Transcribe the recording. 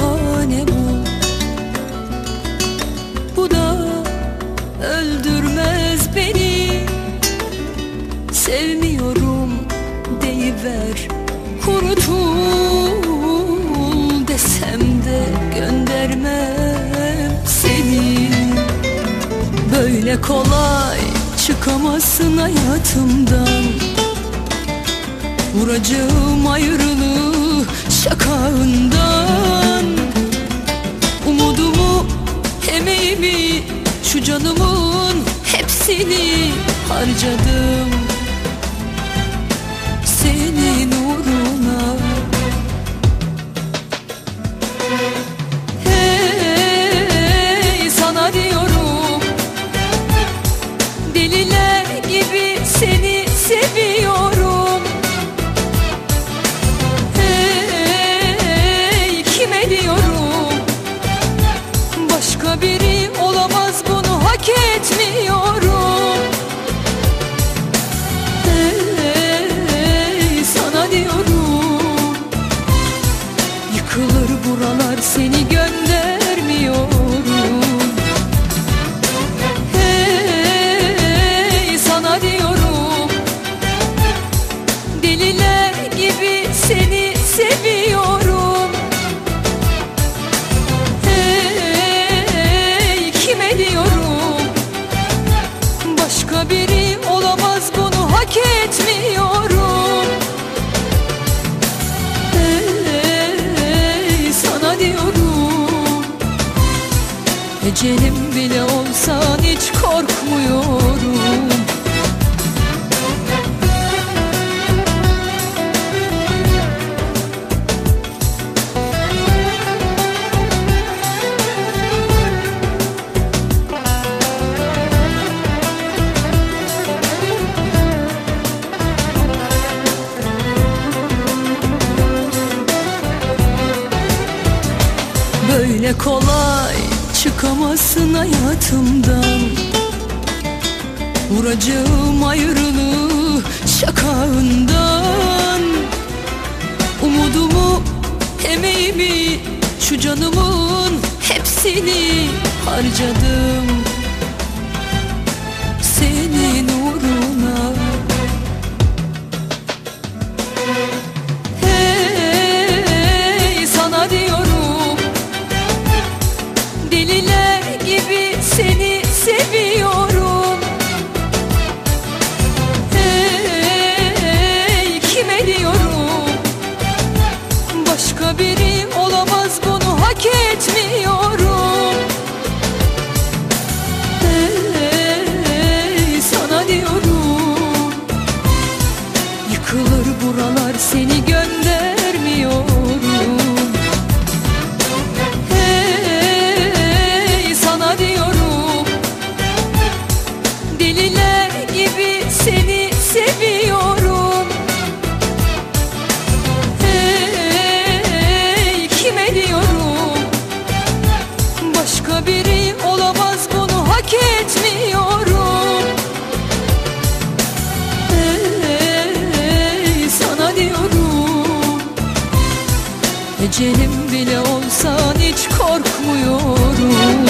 bahane bu. Bu da öldürmez beni. Sevmiyorum deyiver Kurutul desem de göndermem seni. Böyle kolay çıkamazsın hayatımdan. Vuracağım ayrılığı şakağından. Hepsini harcadım sin Ecelim bile olsan hiç korkmuyorum. Böyle kolay çıkamazsın hayatımdan. Vuracağım ayrılığı şakağından. Umudumu, emeğimi, şu canımın hepsini harcadım. Senin seni göndermiyorum. Hey sana diyorum. Deliler gibi seni seviyorum. Hey kime diyorum? Başka biri olamaz bunu hak etmiyorum Ecelim bile olsan hiç korkmuyorum